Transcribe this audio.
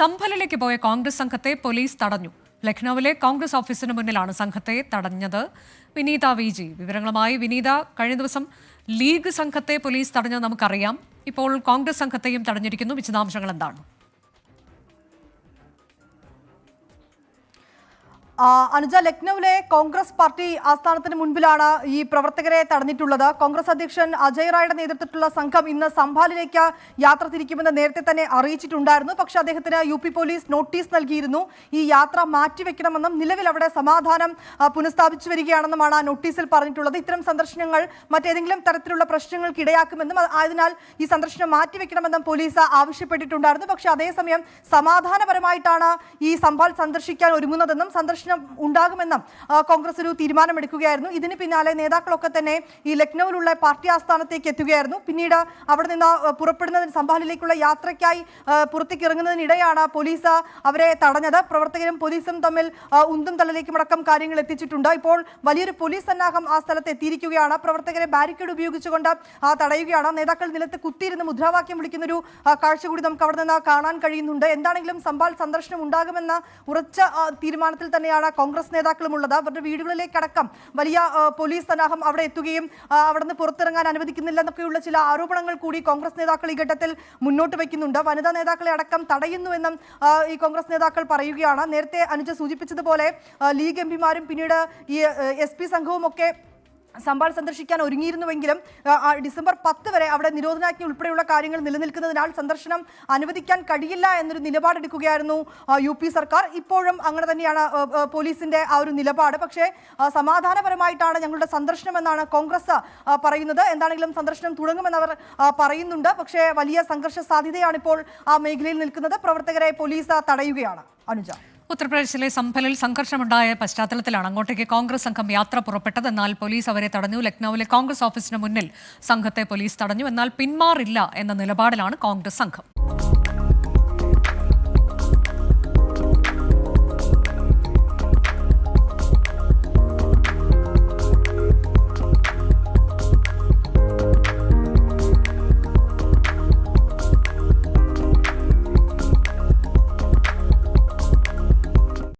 സംഭലിലേക്ക് പോയ കോൺഗ്രസ് സംഘത്തെ പോലീസ് തടഞ്ഞു. ലക്നൌവിലെ കോൺഗ്രസ് ഓഫീസിന് മുന്നിലാണ് സംഘത്തെ തടഞ്ഞത് വിനീത വി ജി. വിവരങ്ങളുമായി വിനീത കഴിഞ്ഞ ദിവസം ലീഗ് സംഘത്തെ പോലീസ് തടഞ്ഞത് നമുക്കറിയാം. ഇപ്പോൾ കോൺഗ്രസ് സംഘത്തെയും തടഞ്ഞിരിക്കുന്നു. വിശദാംശങ്ങൾ എന്താണ്? അനുജ ലക്നൌവിലെ കോൺഗ്രസ് പാർട്ടി ആസ്ഥാനത്തിന് മുൻപിലാണ് ഈ പ്രവർത്തകരെ തടഞ്ഞിട്ടുള്ളത്. കോൺഗ്രസ് അധ്യക്ഷൻ അജയ് റായുടെ നേതൃത്വത്തിലുള്ള സംഘം ഇന്ന് സംഭാലിലേക്ക് യാത്ര തിരിക്കുമെന്ന് നേരത്തെ തന്നെ അറിയിച്ചിട്ടുണ്ടായിരുന്നു. പക്ഷേ അദ്ദേഹത്തിന് യു പോലീസ് നോട്ടീസ് നൽകിയിരുന്നു. ഈ യാത്ര മാറ്റിവെക്കണമെന്നും നിലവിൽ അവിടെ സമാധാനം പുനഃസ്ഥാപിച്ചു വരികയാണെന്നുമാണ് നോട്ടീസിൽ പറഞ്ഞിട്ടുള്ളത്. ഇത്തരം സന്ദർശനങ്ങൾ മറ്റേതെങ്കിലും തരത്തിലുള്ള പ്രശ്നങ്ങൾക്ക് ഇടയാക്കുമെന്നും ആയതിനാൽ ഈ സന്ദർശനം മാറ്റിവെക്കണമെന്നും പോലീസ് ആവശ്യപ്പെട്ടിട്ടുണ്ടായിരുന്നു. പക്ഷേ അതേസമയം സമാധാനപരമായിട്ടാണ് ഈ സംഭാൽ സന്ദർശിക്കാൻ ഒരുങ്ങുന്നതെന്നും സന്ദർശനം ഉണ്ടാകുമെന്നും ആ, കോൺഗ്രസ് ഒരു തീരുമാനമെടുക്കുകയായിരുന്നു. ഇതിന് പിന്നാലെ നേതാക്കളൊക്കെ തന്നെ ഈ ലക്നൌവിലുള്ള പാർട്ടി ആസ്ഥാനത്തേക്ക് എത്തുകയായിരുന്നു. പിന്നീട് അവിടെ നിന്ന് പുറപ്പെടുന്നതിന് സംഭാലിലേക്കുള്ള യാത്രയ്ക്കായി പുറത്തേക്ക് ഇറങ്ങുന്നതിനിടെയാണ് പോലീസ് അവരെ തടഞ്ഞത്. പ്രവർത്തകരും പോലീസും തമ്മിൽ ഉന്തും തള്ളിലേക്കും അടക്കം കാര്യങ്ങൾ എത്തിച്ചിട്ടുണ്ട്. ഇപ്പോൾ വലിയൊരു പോലീസ് സന്നാഹം ആ സ്ഥലത്ത് എത്തിയിരിക്കുകയാണ്. പ്രവർത്തകരെ ബാരിക്കേഡ് ഉപയോഗിച്ചുകൊണ്ട് തടയുകയാണ്. നേതാക്കൾ നിലത്ത് കുത്തിയിരുന്ന് മുദ്രാവാക്യം വിളിക്കുന്ന ഒരു കാഴ്ച കൂടി നമുക്ക് അവിടെ നിന്ന് കാണാൻ കഴിയുന്നുണ്ട്. എന്താണെങ്കിലും സംഭാൽ സന്ദർശനം ഉണ്ടാകുമെന്ന ഉറച്ച തീരുമാനത്തിൽ തന്നെയാണ് കോൺഗ്രസ് നേതാക്കളും ഉള്ളത് അവരുടെ വീടുകളിലേക്കടക്കം വലിയ പോലീസ് സന്നാഹം അവിടെ എത്തുകയും അവിടെ നിന്ന് പുറത്തിറങ്ങാൻ അനുവദിക്കുന്നില്ല എന്നൊക്കെയുള്ള ചില ആരോപണങ്ങൾ കൂടി കോൺഗ്രസ് നേതാക്കൾ ഈ ഘട്ടത്തിൽ മുന്നോട്ട് വയ്ക്കുന്നുണ്ട്. വനിതാ നേതാക്കളെ അടക്കം തടയുന്നുവെന്നും ഈ കോൺഗ്രസ് നേതാക്കൾ പറയുകയാണ്. നേരത്തെ അനുജ സൂചിപ്പിച്ചതുപോലെ ലീഗ് എം പിമാരും പിന്നീട് ഈ എസ് സംഘവും ഒക്കെ സംഭാൾ സന്ദർശിക്കാൻ ഒരുങ്ങിയിരുന്നുവെങ്കിലും ഡിസംബർ പത്ത് വരെ അവിടെ നിരോധനാജ്ഞ ഉൾപ്പെടെയുള്ള കാര്യങ്ങൾ നിലനിൽക്കുന്നതിനാൽ സന്ദർശനം അനുവദിക്കാൻ കഴിയില്ല എന്നൊരു നിലപാടെടുക്കുകയായിരുന്നു യു പി സർക്കാർ. ഇപ്പോഴും അങ്ങനെ തന്നെയാണ് പോലീസിന്റെ ആ ഒരു നിലപാട്. പക്ഷേ സമാധാനപരമായിട്ടാണ് ഞങ്ങളുടെ സന്ദർശനം എന്നാണ് കോൺഗ്രസ് പറയുന്നത്. എന്താണെങ്കിലും സന്ദർശനം തുടങ്ങുമെന്ന് അവർ പറയുന്നുണ്ട്. പക്ഷേ വലിയ സംഘർഷ സാധ്യതയാണ് ഇപ്പോൾ ആ മേഖലയിൽ നിൽക്കുന്നത്. പ്രവർത്തകരെ പോലീസ് തടയുകയാണ്. അനുജ. ഉത്തർപ്രദേശിലെ സംഭലിൽ സംഘർഷമുണ്ടായ പശ്ചാത്തലത്തിലാണ് അങ്ങോട്ടേക്ക് കോൺഗ്രസ് സംഘം യാത്ര പുറപ്പെട്ടത്. എന്നാൽ പോലീസ് അവരെ തടഞ്ഞു. ലക്നൌവിലെ കോൺഗ്രസ് ഓഫീസിന് മുന്നിൽ സംഘത്തെ പോലീസ് തടഞ്ഞു. എന്നാൽ പിന്മാറില്ല എന്ന നിലപാടിലാണ് കോൺഗ്രസ് സംഘം.